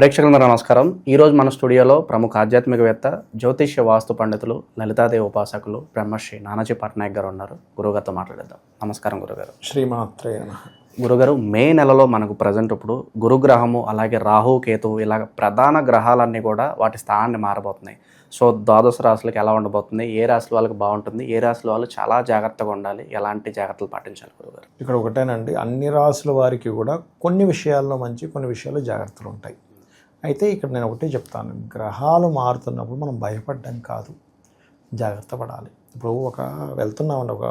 ప్రేక్షకులందరూ నమస్కారం. ఈరోజు మన స్టూడియోలో ప్రముఖ ఆధ్యాత్మికవేత్త జ్యోతిష్య వాస్తు పండితులు లలితాదేవి ఉపాసకులు బ్రహ్మశ్రీ నానాజీ పట్నాయక్ గారు ఉన్నారు. గురుగారితో మాట్లాడేద్దాం. నమస్కారం గురుగారు. శ్రీమాత్రే నమః. గురుగారు మే నెలలో మనకు ప్రజెంట్ ఇప్పుడు గురుగ్రహము అలాగే రాహు కేతువు ఇలాగ ప్రధాన గ్రహాలన్నీ కూడా వాటి స్థానాన్ని మారబోతున్నాయి. సో ద్వాదశ రాశులకు ఎలా ఉండబోతుంది? ఏ రాశుల వాళ్ళకి బాగుంటుంది? ఏ రాశుల వాళ్ళు చాలా జాగ్రత్తగా ఉండాలి? ఎలాంటి జాగ్రత్తలు పాటించాలి గురుగారు? ఇక్కడ ఒకటేనండి. అన్ని రాసుల వారికి కూడా కొన్ని విషయాల్లో మంచి కొన్ని విషయాల్లో జాగ్రత్తలు ఉంటాయి. అయితే ఇక్కడ నేను ఒకటే చెప్తాను. గ్రహాలు మారుతున్నప్పుడు మనం భయపడడం కాదు. జాగ్రత్త పడాలి. ఇప్పుడు ఒక వెళ్తున్నామండి ఒక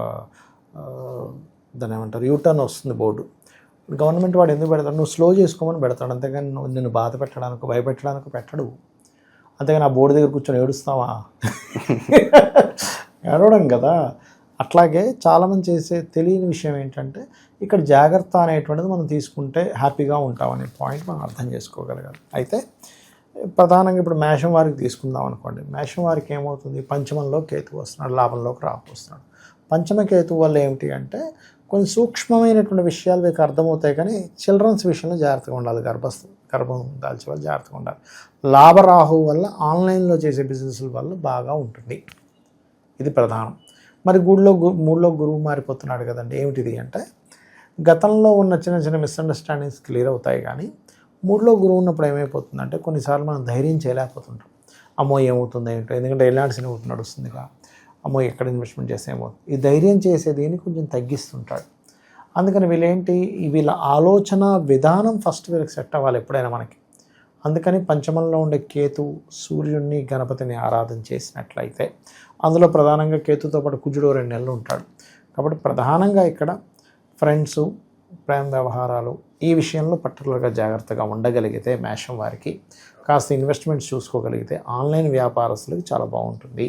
దాని దాన్ని ఏమంటారు యూటర్న్ వస్తుంది బోర్డు. గవర్నమెంట్ వాడు ఎందుకు పెడతాడు? నువ్వు స్లో చేసుకోమని పెడతాడు. అంతేగాని నువ్వు నిన్ను బాధ పెట్టడానికి భయపెట్టడానికి పెట్టడు. అంతేగాని ఆ బోర్డు దగ్గర కూర్చొని ఏడుస్తావా? ఏడవడం కదా. అట్లాగే చాలామంది చేసే తెలియని విషయం ఏంటంటే ఇక్కడ జాగ్రత్త అనేటువంటిది మనం తీసుకుంటే హ్యాపీగా ఉంటాం అనే పాయింట్ మనం అర్థం చేసుకోగలగాలి. అయితే ప్రధానంగా ఇప్పుడు మేషం వారికి తీసుకుందాం అనుకోండి. మేషం వారికి ఏమవుతుంది? పంచమంలో కేతు వస్తున్నాడు లాభంలోకి రాకపోతున్నాడు పంచమ కేతు వల్ల ఏమిటి అంటే కొన్ని సూక్ష్మమైనటువంటి విషయాలు మీకు అర్థమవుతాయి కానీ చిల్డ్రన్స్ విషయంలో జాగ్రత్తగా ఉండాలి. గర్భస్థ గర్భం దాల్చే వాళ్ళు జాగ్రత్తగా ఉండాలి. లాభరాహు వల్ల ఆన్లైన్లో చేసే బిజినెస్ల వల్ల బాగా ఉంటుంది. ఇది ప్రధానం. మరి గుడిలో మూడులో గురువు మారిపోతున్నాడు కదండి. ఏమిటిది అంటే గతంలో ఉన్న చిన్న చిన్న మిస్అండర్స్టాండింగ్స్ క్లియర్ అవుతాయి కానీ మూడులో గురువు ఉన్నప్పుడు ఏమైపోతుందంటే కొన్నిసార్లు మనం ధైర్యం చేయలేకపోతుంటాం. అమ్మో ఏమవుతుందో ఏంటో? ఎందుకంటే ఎలాంటి సినిమా నడుస్తుందిగా? అమ్మో ఎక్కడ ఇన్వెస్ట్మెంట్ చేస్తే ఏమవుతుంది? ఈ ధైర్యం చేసేదిని కొంచెం తగ్గిస్తుంటాడు. అందుకని వీళ్ళేంటి? వీళ్ళ ఆలోచన విధానం ఫస్ట్ వీళ్ళకి సెట్ అవ్వాలి ఎప్పుడైనా మనకి. అందుకని పంచమంలో ఉండే కేతు సూర్యుడిని గణపతిని ఆరాధన చేసినట్లయితే అందులో ప్రధానంగా కేతుతో పాటు కుజుడు రెండు నెలలు ఉంటాడు. కాబట్టి ప్రధానంగా ఇక్కడ ఫ్రెండ్స్ ప్రేమ వ్యవహారాలు ఈ విషయంలో పర్టికులర్గా జాగ్రత్తగా ఉండగలిగితే మేషం వారికి కాస్త ఇన్వెస్ట్మెంట్స్ చూసుకోగలిగితే ఆన్లైన్ వ్యాపారస్తులకు చాలా బాగుంటుంది.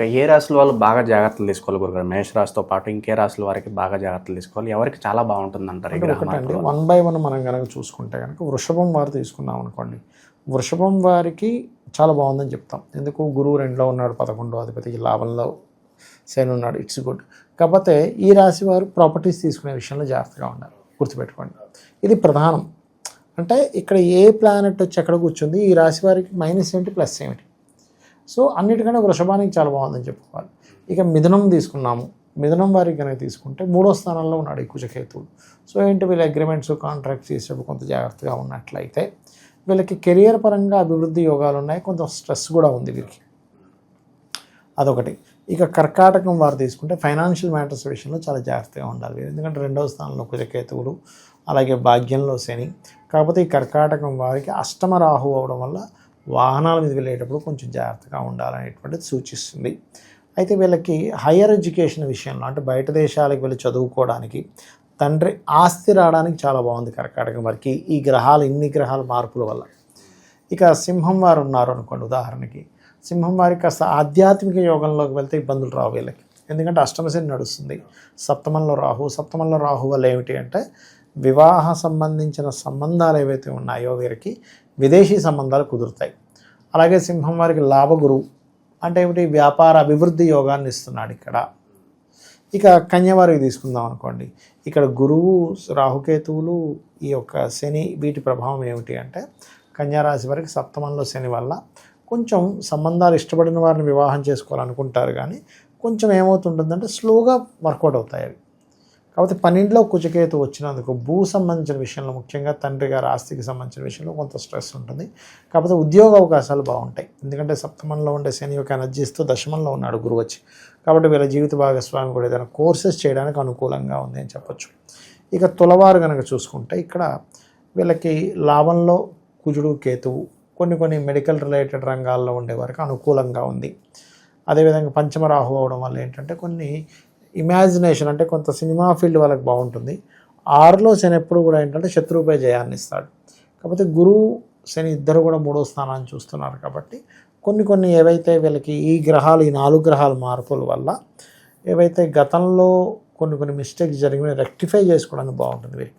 ఇక ఏ రాశుల వాళ్ళు బాగా జాగ్రత్తలు తీసుకోవాలి గురుగారు? మేష రాశితో పాటు ఇంకే రాశుల వారికి బాగా జాగ్రత్తలు తీసుకోవాలి. ఎవరికి చాలా బాగుంటుంది అంటారు? వన్ బై వన్ మనం కనుక చూసుకుంటే కనుక వృషభం వారు తీసుకున్నాం అనుకోండి వృషభం వారికి చాలా బాగుందని చెప్తాం. ఎందుకు? గురువు రెండులో ఉన్నాడు పదకొండో అధిపతి లాభంలో శని ఉన్నాడు ఇట్స్ గుడ్. కాకపోతే ఈ రాశి వారు ప్రాపర్టీస్ తీసుకునే విషయంలో జాగ్రత్తగా ఉండాలి గుర్తుపెట్టుకోండి. ఇది ప్రధానం. అంటే ఇక్కడ ఏ ప్లానెట్ వచ్చి ఎక్కడ కూర్చుంది? ఈ రాశి వారికి మైనస్ ఏంటి ప్లస్ ఏమిటి? సో అన్నిటికంటే వృషభానికి చాలా బాగుందని చెప్పుకోవాలి. ఇక మిథునం తీసుకున్నాము. మిథునం వారికి కనుక తీసుకుంటే మూడో స్థానంలో ఉన్నాడు ఈ కుజకేతువుడు. సో ఏంటి వీళ్ళ అగ్రిమెంట్స్ కాంట్రాక్ట్స్ చేసేటప్పుడు కొంత జాగ్రత్తగా ఉన్నట్లయితే వీళ్ళకి కెరియర్ పరంగా అభివృద్ధి యోగాలు ఉన్నాయి. కొంత స్ట్రెస్ కూడా ఉంది వీరికి. అదొకటి. ఇక కర్కాటకం వారు తీసుకుంటే ఫైనాన్షియల్ మ్యాటర్స్ విషయంలో చాలా జాగ్రత్తగా ఉండాలి ఎందుకంటే రెండవ స్థానంలో కుజకేతువులు అలాగే భాగ్యంలో శని. కాకపోతే ఈ కర్కాటకం వారికి అష్టమ రాహు అవడం వల్ల వాహనాల మీద వెళ్ళేటప్పుడు కొంచెం జాగ్రత్తగా ఉండాలనేటువంటిది సూచిస్తుంది. అయితే వీళ్ళకి హయ్యర్ ఎడ్యుకేషన్ విషయంలో అంటే బయట దేశాలకు వెళ్ళి చదువుకోవడానికి తండ్రి ఆస్తి రావడానికి చాలా బాగుంది కర్కాటకం వారికి ఈ గ్రహాలు ఇన్ని గ్రహాల మార్పుల వల్ల. ఇక సింహం వారు ఉన్నారు అనుకోండి ఉదాహరణకి. సింహం వారికి కాస్త ఆధ్యాత్మిక యోగంలోకి వెళ్తే ఇబ్బందులు రావు వీళ్ళకి. ఎందుకంటే అష్టమశని నడుస్తుంది. సప్తమంలో రాహు సప్తమంలో రాహు వల్ల ఏమిటి అంటే వివాహ సంబంధించిన సంబంధాలు ఏవైతే ఉన్నాయో వీరికి విదేశీ సంబంధాలు కుదురుతాయి. అలాగే సింహం వారికి లాభగురు అంటే ఏమిటి? వ్యాపార అభివృద్ధి యోగాన్ని ఇస్తున్నాడు ఇక్కడ. ఇక కన్యవారికి తీసుకుందాం అనుకోండి. ఇక్కడ గురువు రాహుకేతువులు ఈ యొక్క శని వీటి ప్రభావం ఏమిటి అంటే కన్యారాశి వారికి సప్తమంలో శని వల్ల కొంచెం సంబంధాలు ఇష్టపడిన వారిని వివాహం చేసుకోవాలనుకుంటారు కానీ కొంచెం ఏమవుతుంటుందంటే స్లోగా వర్కౌట్ అవుతాయి అవి. కాకపోతే పన్నెండులో కుచకేతు వచ్చినందుకు భూ సంబంధించిన విషయంలో ముఖ్యంగా తండ్రి గారు ఆస్తికి సంబంధించిన విషయంలో కొంత స్ట్రెస్ ఉంటుంది. కాకపోతే ఉద్యోగ అవకాశాలు బాగుంటాయి. ఎందుకంటే సప్తమంలో ఉండే శని యొక్క ఎనర్జీస్తో దశమంలో ఉన్నాడు గురువు వచ్చి. కాబట్టి వీళ్ళ జీవిత భాగస్వామి కూడా ఏదైనా కోర్సెస్ చేయడానికి అనుకూలంగా ఉంది అని చెప్పొచ్చు. ఇక తులవారు కనుక చూసుకుంటే ఇక్కడ వీళ్ళకి లాభంలో కుజుడు కేతువు కొన్ని కొన్ని మెడికల్ రిలేటెడ్ రంగాల్లో ఉండే వారికి అనుకూలంగా ఉంది. అదేవిధంగా పంచమరాహు అవడం వల్ల ఏంటంటే కొన్ని ఇమాజినేషన్ అంటే కొంత సినిమా ఫీల్డ్ వాళ్ళకి బాగుంటుంది. ఆరులో శని ఎప్పుడు కూడా ఏంటంటే శత్రువుపై జయాన్ని ఇస్తాడు. కాకపోతే గురువు శని ఇద్దరు కూడా మూడో స్థానాన్ని చూస్తున్నారు కాబట్టి కొన్ని కొన్ని ఏవైతే వీళ్ళకి ఈ గ్రహాలు ఈ నాలుగు గ్రహాల మార్పుల వల్ల ఏవైతే గతంలో కొన్ని కొన్ని మిస్టేక్స్ జరిగిన రెక్టిఫై చేసుకోవడానికి బాగుంటుంది వీరికి.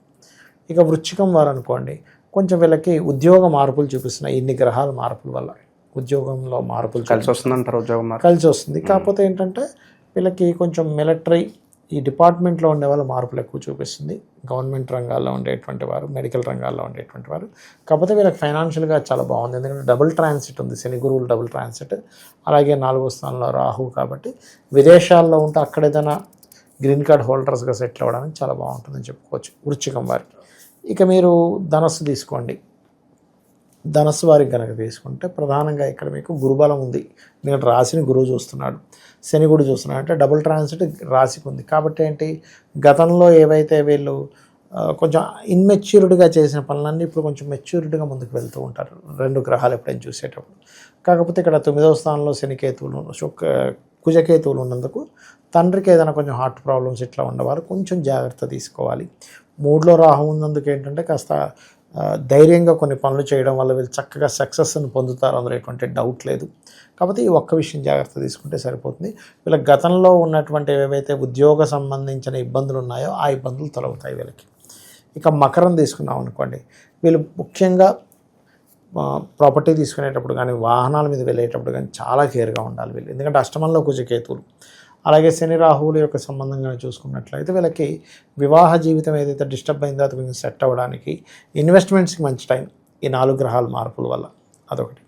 ఇక వృచ్చికం వారు అనుకోండి కొంచెం వీళ్ళకి ఉద్యోగ మార్పులు చూపిస్తున్నాయి ఇన్ని గ్రహాల మార్పుల వల్ల. ఉద్యోగంలో మార్పులు కలిసి వస్తుందంటారు ఉద్యోగం కలిసి వస్తుంది. కాకపోతే ఏంటంటే వీళ్ళకి కొంచెం మిలిటరీ ఈ డిపార్ట్మెంట్లో ఉండే వాళ్ళు మార్పులు ఎక్కువ చూపిస్తుంది. గవర్నమెంట్ రంగాల్లో ఉండేటువంటి వారు మెడికల్ రంగాల్లో ఉండేటువంటి వారు. కాకపోతే వీళ్ళకి ఫైనాన్షియల్గా చాలా బాగుంది. ఎందుకంటే డబుల్ ట్రాన్సిట్ ఉంది. శని గురువులు డబుల్ ట్రాన్సిట్ అలాగే నాలుగో స్థానంలో రాహు కాబట్టి విదేశాల్లో ఉంటే అక్కడ ఏదైనా గ్రీన్ కార్డ్ హోల్డర్స్గా సెటిల్ అవ్వడానికి చాలా బాగుంటుందని చెప్పుకోవచ్చు. వృచ్చికం వారికి. ఇక మీరు ధనస్సు తీసుకోండి. ధనస్సు వారికి కనుక తీసుకుంటే ప్రధానంగా ఇక్కడ మీకు గురుబలం ఉంది. ఎందుకంటే రాశిని గురువు చూస్తున్నాడు. శని కూడా చూస్తున్నాడు. అంటే డబుల్ ట్రాన్సిట్ రాశికి ఉంది. కాబట్టి ఏంటి? గతంలో ఏవైతే వీళ్ళు కొంచెం ఇన్మెచ్యూర్డ్గా చేసిన పనులన్నీ ఇప్పుడు కొంచెం మెచ్యూర్డ్గా ముందుకు వెళ్తూ ఉంటారు. రెండు గ్రహాలు ఎప్పుడైనా చూసేటప్పుడు. కాకపోతే ఇక్కడ తొమ్మిదవ స్థానంలో శనికేతువులు శుక్ర కుజకేతువులు ఉన్నందుకు తండ్రికి ఏదైనా కొంచెం హార్ట్ ప్రాబ్లమ్స్ ఇట్లా ఉండేవారు. కొంచెం జాగ్రత్త తీసుకోవాలి. మూడులో రాహు ఉన్నందుకు ఏంటంటే కాస్త ధైర్యంగా కొన్ని పనులు చేయడం వల్ల వీళ్ళు చక్కగా సక్సెస్ని పొందుతారు అందులో ఎటువంటి డౌట్ లేదు. కాబట్టి ఈ ఒక్క విషయం జాగ్రత్త తీసుకుంటే సరిపోతుంది. వీళ్ళ గతంలో ఉన్నటువంటి ఏవైతే ఉద్యోగ సంబంధించిన ఇబ్బందులు ఉన్నాయో ఆ ఇబ్బందులు తొలగుతాయి వీళ్ళకి. ఇక మకరం తీసుకున్నాం అనుకోండి. వీళ్ళు ముఖ్యంగా ప్రాపర్టీ తీసుకునేటప్పుడు కానీ వాహనాల మీద వెళ్ళేటప్పుడు కానీ చాలా కేర్గా ఉండాలి వీళ్ళు. ఎందుకంటే అష్టమంలో కుజకేతువులు. అలాగే శని రాహువుల యొక్క సంబంధంగా చూసుకున్నట్లయితే వీళ్ళకి వివాహ జీవితం ఏదైతే డిస్టర్బ్ అయిందో అది కొంచెం సెట్ అవ్వడానికి ఇన్వెస్ట్మెంట్స్కి మంచి టైం ఈ నాలుగు గ్రహాల మార్పుల వల్ల. అదొకటి.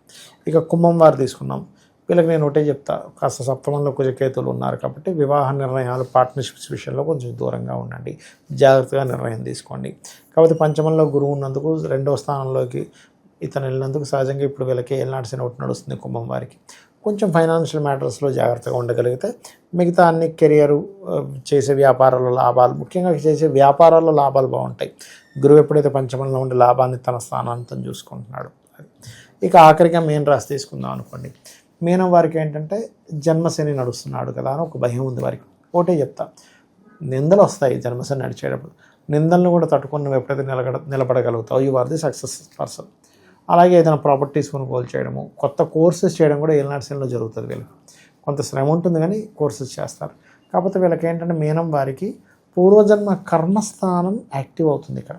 ఇక కుంభం వారు తీసుకున్నాం. వీళ్ళకి నేను ఒకటే చెప్తా. కాస్త సప్తమంలో కుజకేతులు ఉన్నారు కాబట్టి వివాహ నిర్ణయాలు పార్ట్నర్షిప్స్ విషయంలో కొంచెం దూరంగా ఉండండి. జాగ్రత్తగా నిర్ణయం తీసుకోండి. కాబట్టి పంచమంలో గురువు ఉన్నందుకు రెండో స్థానంలోకి ఇతను వెళ్ళినందుకు సహజంగా ఇప్పుడు వీళ్ళకి ఏళ్ళనాటి శని ఒకటి నడుస్తుంది కుంభం వారికి. కొంచెం ఫైనాన్షియల్ మ్యాటర్స్లో జాగ్రత్తగా ఉండగలిగితే మిగతా అన్ని కెరియర్ చేసే వ్యాపారాల్లో లాభాలు ముఖ్యంగా చేసే వ్యాపారాల్లో లాభాలు బాగుంటాయి. గురువు ఎప్పుడైతే పంచమంలో ఉండే లాభాన్ని తన స్థానాంతం చూసుకుంటున్నాడు ఇక ఆఖరిగా మీన రాసి తీసుకుందాం అనుకోండి. మీనం వారికి ఏంటంటే జన్మశని నడుస్తున్నాడు కదా అని ఒక భయం ఉంది వారికి. ఒకటే చెప్తా. నిందలు వస్తాయి జన్మశని నడిచేటప్పుడు. నిందలను కూడా తట్టుకుని నువ్వు ఎప్పుడైతే నిలబడ నిలబడగలుగుతావు you are the success person అలాగే ఏదైనా ప్రాపర్టీస్ కొనుగోలు చేయడము కొత్త కోర్సెస్ చేయడం కూడా ఏలినాడ్సీలో జరుగుతుంది వీళ్ళకి. కొంత శ్రమ ఉంటుంది కానీ కోర్సెస్ చేస్తారు. కాకపోతే వీళ్ళకి ఏంటంటే మీనం వారికి పూర్వజన్మ కర్మస్థానం యాక్టివ్ అవుతుంది ఇక్కడ.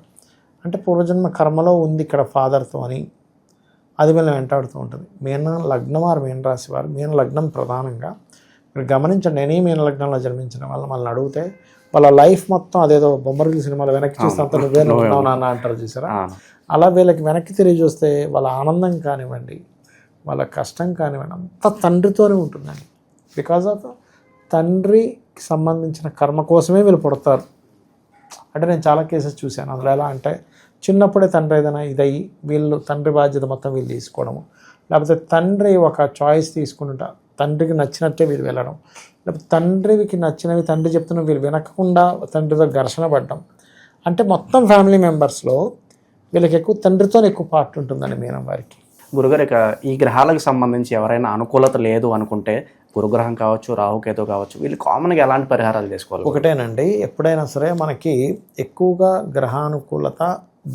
అంటే పూర్వజన్మ కర్మలో ఉంది ఇక్కడ ఫాదర్తో అని. అది వీళ్ళని వెంటాడుతూ ఉంటుంది. మీన లగ్నం వారు మీన రాశి వారు మీన లగ్నం ప్రధానంగా. మీరు గమనించండి ఎనీ మీన లగ్నంలో జన్మించిన వాళ్ళు మనల్ని అడిగితే వాళ్ళ లైఫ్ మొత్తం అదేదో బొమ్మరిల్లు సినిమాలో వెనక్కి చూస్తే అంత నువ్వే నాన్న అంటారు చూసారా? అలా వీళ్ళకి వెనక్కి తిరిగి చూస్తే వాళ్ళ ఆనందం కానివ్వండి వాళ్ళ కష్టం కానివ్వండి అంత తండ్రితోనే ఉంటుందండి. బికాజ్ ఆఫ్ తండ్రికి సంబంధించిన కర్మ కోసమే వీళ్ళు పుడతారు. అంటే నేను చాలా కేసెస్ చూశాను. అందులో ఎలా అంటే చిన్నప్పుడే తండ్రి ఏదైనా ఇదయ్యి వీళ్ళు తండ్రి బాధ్యత మొత్తం వీళ్ళు తీసుకోవడము. లేకపోతే తండ్రి ఒక చాయిస్ తీసుకుంటా తండ్రికి నచ్చినట్టే వీళ్ళు వెళ్ళడం. లేకపోతే తండ్రికి నచ్చినవి తండ్రి చెప్తున్న వీళ్ళు వినకుండా తండ్రితో ఘర్షణ పడడం. అంటే మొత్తం ఫ్యామిలీ మెంబర్స్లో వీళ్ళకి ఎక్కువ తండ్రితో ఎక్కువ పార్ట్ ఉంటుందండి మీనం వారికి. గురుగారు ఇక ఈ గ్రహాలకు సంబంధించి ఎవరైనా అనుకూలత లేదు అనుకుంటే గురుగ్రహం కావచ్చు రాహుకేతు కావచ్చు వీళ్ళు కామన్గా ఎలాంటి పరిహారాలు చేసుకోవాలి? ఒకటేనండి ఎప్పుడైనా సరే మనకి ఎక్కువగా గ్రహానుకూలత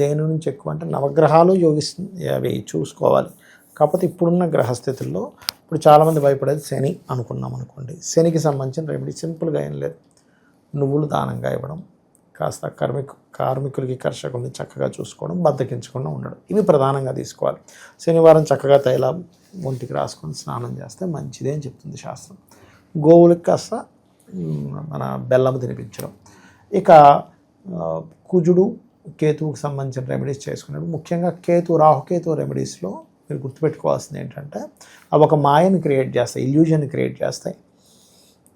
దేని నుంచి ఎక్కువ అంటే నవగ్రహాలు యోగిస్తుంది అవి చూసుకోవాలి. కాకపోతే ఇప్పుడున్న గ్రహస్థితుల్లో ఇప్పుడు చాలామంది భయపడేది శని అనుకున్నాం అనుకోండి. శనికి సంబంధించిన రెమెడీ సింపుల్గా ఏం లేదు. నువ్వులు దానంగా ఇవ్వడం కాస్త కార్మిక కార్మికులకి కర్షకుల్ని చక్కగా చూసుకోవడం బద్దకించకుండా ఉండడం. ఇవి ప్రధానంగా తీసుకోవాలి. శనివారం చక్కగా తైలం ఒంటికి రాసుకొని స్నానం చేస్తే మంచిదే అని చెప్తుంది శాస్త్రం. గోవులకు కాస్త మన బెల్లం తినిపించడం. ఇక కుజుడు కేతువుకి సంబంధించిన రెమెడీస్ చేసుకున్నాడు ముఖ్యంగా కేతు రాహుకేతు రెమెడీస్లో మీరు గుర్తుపెట్టుకోవాల్సింది ఏంటంటే అవి ఒక మాయను క్రియేట్ చేస్తాయి ఇల్యూజన్ క్రియేట్ చేస్తాయి.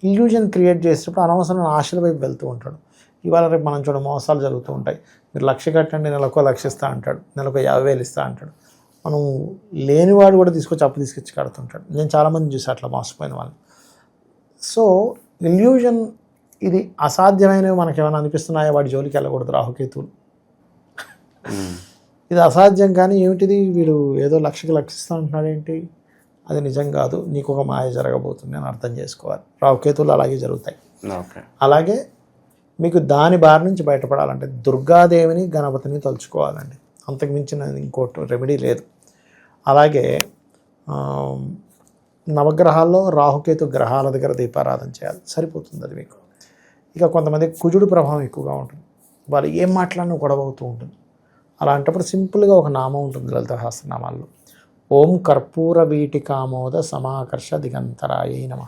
ఇల్యూజన్ క్రియేట్ చేసేటప్పుడు అనవసరమైన ఆశల వైపు వెళ్తూ ఉంటాడు. ఇవాళ రేపు మనం చూడ మోసాలు జరుగుతూ ఉంటాయి. మీరు లక్ష కట్టండి నెలకో లక్ష ఇస్తా అంటాడు నెలకు యాభై వేలు ఇస్తా అంటాడు. మనం లేనివాడు కూడా తీసుకొచ్చి అప్పు తీసుకొచ్చి కడుతుంటాడు. నేను చాలామంది చూసి అట్లా మోసపోయిన వాళ్ళు సో ఇల్యూజన్ ఇది అసాధ్యమైనవి మనకి ఏమైనా వాడి జోలికి వెళ్ళకూడదు రాహుకేతువులు. ఇది అసాధ్యం కానీ ఏమిటిది? వీడు ఏదో లక్షకి లక్షిస్తా అంటున్నాడు ఏంటి? అది నిజం కాదు. నీకు ఒక మాయ జరగబోతుంది అని అర్థం చేసుకోవాలి. రావుకేతువులు అలాగే జరుగుతాయి. అలాగే మీకు దాని బారి నుంచి బయటపడాలంటే దుర్గాదేవిని గణపతిని తలుచుకోవాలండి. అంతకు మించిన ఇంకోటి రెమెడీ లేదు. అలాగే నవగ్రహాల్లో రాహుకేతు గ్రహాల దగ్గర దీపారాధన చేయాలి. సరిపోతుంది అది మీకు. ఇక కొంతమంది కుజుడు ప్రభావం ఎక్కువగా ఉంటుంది. వాళ్ళు ఏం మాట్లాడినా గొడవ అవుతూ ఉంటుంది. అలాంటప్పుడు సింపుల్గా ఒక నామం ఉంటుంది లలిత సహస్రనామాల్లో. ఓం కర్పూర వీటికామోద సమాకర్ష దిగంతరాయ నమ.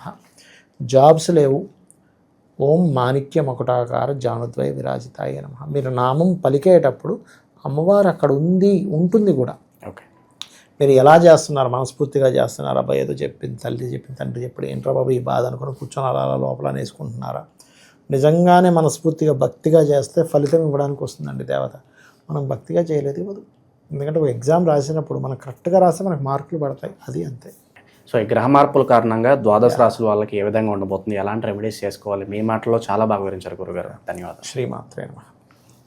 జాబ్స్ లేవు. ఓం మాణిక్య మకుటాకార జానుద్వయ విరాజితాయ నమ. మీరు నామం పలికేటప్పుడు అమ్మవారు అక్కడ ఉంది ఉంటుంది కూడా. ఓకే. మీరు ఎలా చేస్తున్నారు? మనస్ఫూర్తిగా చేస్తున్నారు? అబ్బాయి ఏదో చెప్పింది తల్లి చెప్పింది తండ్రి చెప్పుడు ఏంట్రా బాబు ఈ బాధ అనుకుని కూర్చొని అలా అలా లోపల అనేసుకుంటున్నారా? నిజంగానే మనస్ఫూర్తిగా భక్తిగా చేస్తే ఫలితం ఇవ్వడానికి వస్తుందండి దేవత. మనం భక్తిగా చేయలేదు ఎందుకంటే ఒక ఎగ్జామ్ రాసినప్పుడు మనం కరెక్ట్గా రాస్తే మనకు మార్కులు పడతాయి. అది అంతే. సో ఈ గ్రహ మార్పుల కారణంగా ద్వాదశ రాశుల వాళ్ళకి ఏ విధంగా ఉండబోతుంది? ఎలాంటి రెమెడీస్ చేసుకోవాలి? మీ మాటల్లో చాలా బాగా వివరించారు గురుగారు. ధన్యవాదాలు. శ్రీమాత్రే నమః.